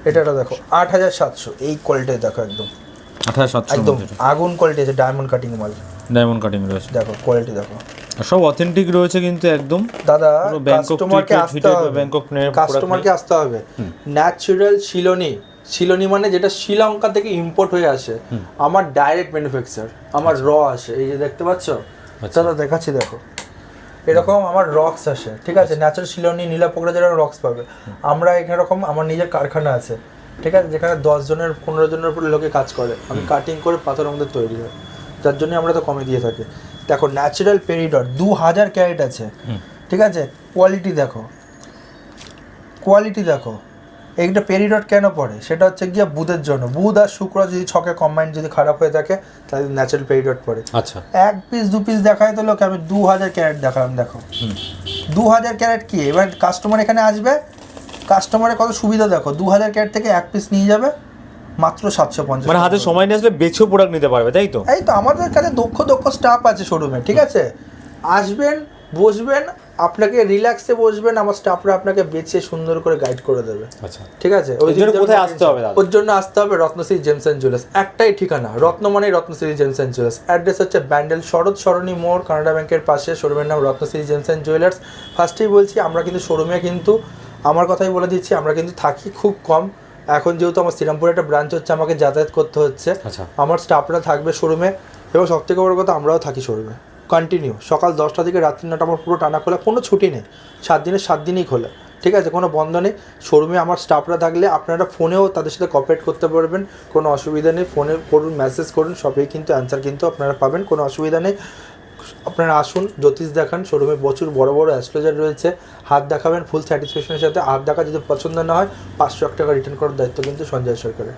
এটা দেখো আট হাজার সাতশো। এই কোয়ালিটি দেখো একদম। একদম আগুন কোয়ালিটি আছে ডায়মন্ড কাটিং মাল ডায়মন্ড কাটিং রয়েছে। দেখো কোয়ালিটি দেখো। সব অথেন্টিক রয়েছে কিন্তু একদম। দাদা কাস্টমারকে আসতে হবে। ব্যাংকক কাস্টমারকে আসতে হবে। ন্যাচারাল শিলনি শিলনি মানে যেটা শ্রীলঙ্কা থেকে ইম্পোর্ট হয়ে আসে। আমার ডাইরেক্ট ম্যানুফ্যাকচার আমার র আসে। এই যে দেখতে পাচ্ছ? আচ্ছা। দাদা দেখাচ্ছি দেখো। এরকম আমার রক্স আসে ঠিক আছে? ন্যাচারাল শিলনি নীলা পোকরা যারা রক্স পাবে। আমরা এখানে এরকম আমার নিজের কারখানা আছে ঠিক আছে? যেখানে দশ জনের পনেরো জনের উপরে লোকে কাজ করে। আমি কাটিং করে পাথর আমাদের তৈরি হয়। যার জন্য আমরা তো কমে দিয়ে থাকি। দেখো ন্যাচারাল পেরিডট দু হাজার ক্যারেট আছে। ঠিক আছে? কোয়ালিটি দেখো। কোয়ালিটি দেখো। এইটা পেরিডট কেন পড়ে? সেটা হচ্ছে গিয়ে বুধের জন্য। বুধ আর শুক্র যদি ছকে কম্বাইন্ড যদি খারাপ হয়ে থাকে তাহলে ন্যাচারাল পেরিডট পড়ে। আচ্ছা। এক পিস দু পিস দেখায় তো লোকে আমি দু হাজার ক্যারেট দেখালাম দেখো। দু হাজার ক্যারেট কি? এবার কাস্টমার এখানে আসবে। কাস্টমারের কত সুবিধা দেখো? দু হাজার ক্যারেট থেকে এক পিস নিয়ে যাবে। মাত্র সাতশো পঞ্চাশ মানে হাতে সময় নিয়ে আসলে বেছেও প্রোডাক্ট নিতে পারবে তাই তো? এই তো আমাদের কাছে দক্ষ দক্ষ স্টাফ আছে শোরুমে ঠিক আছে? আসবেন বসবেন আপনাকে রিল্যাক্সে বসবেন আমার স্টাফরা আপনাকে বেছে সুন্দর করে গাইড করে দেবে। আচ্ছা। ঠিক আছে? ওই জন্য কোথায় আসতে হবে? ওর জন্য আসতে হবে রত্নশ্রী জেমস অ্যান্ড জুয়েলার্স। একটাই ঠিকানা রত্ন মানেই Ratnashree Gems and Jewellers. Address হচ্ছে ব্যান্ডেল শরৎ সরণী মোড় কানাডা ব্যাংকের পাশে। শোরুমের নাম রত্নশ্রী জেমস অ্যান্ড জুয়েলার্স। ফার্স্টেই বলছি আমরা কিন্তু শোরুমে কিন্তু আমার কথাই বলে দিচ্ছি আমরা কিন্তু থাকি খুব কম। এখন যেহেতু আমার শ্রীরামপুরে একটা ব্রাঞ্চ হচ্ছে আমাকে যাতায়াত করতে হচ্ছে। আচ্ছা। আমার স্টাফরা থাকবে শোরুমে এবং সব থেকে বড় কথা আমরাও থাকি শোরুমে কন্টিনিউ সকাল দশটা থেকে রাত্রি নটা আমার পুরো টানা খোলা কোনো ছুটি নেই। সাত দিনের সাত দিনই খোলা। ঠিক আছে কোনো বন্ধ নেই। শোরুমে আমার স্টাফরা থাকলে আপনারা ফোনেও তাদের সাথে কপারেট করতে পারবেন। কোনো অসুবিধা নেই। ফোনে করুন মেসেজ করুন সবই কিন্তু অ্যান্সার কিন্তু আপনারা পাবেন। কোনো অসুবিধা নেই। আপনারা আসুন, জ্যোতিষ দেখান শোরুমে প্রচুর বড় বড় অ্যাস্ট্রোলজার রয়েছে। হাত দেখাবেন ফুল স্যাটিসফ্যাকশনের সাথে হাত দেখা যদি পছন্দ না হয়, পাঁচশো এক টাকা রিটার্ন করার দায়িত্ব কিন্তু সঞ্জয় সরকারের।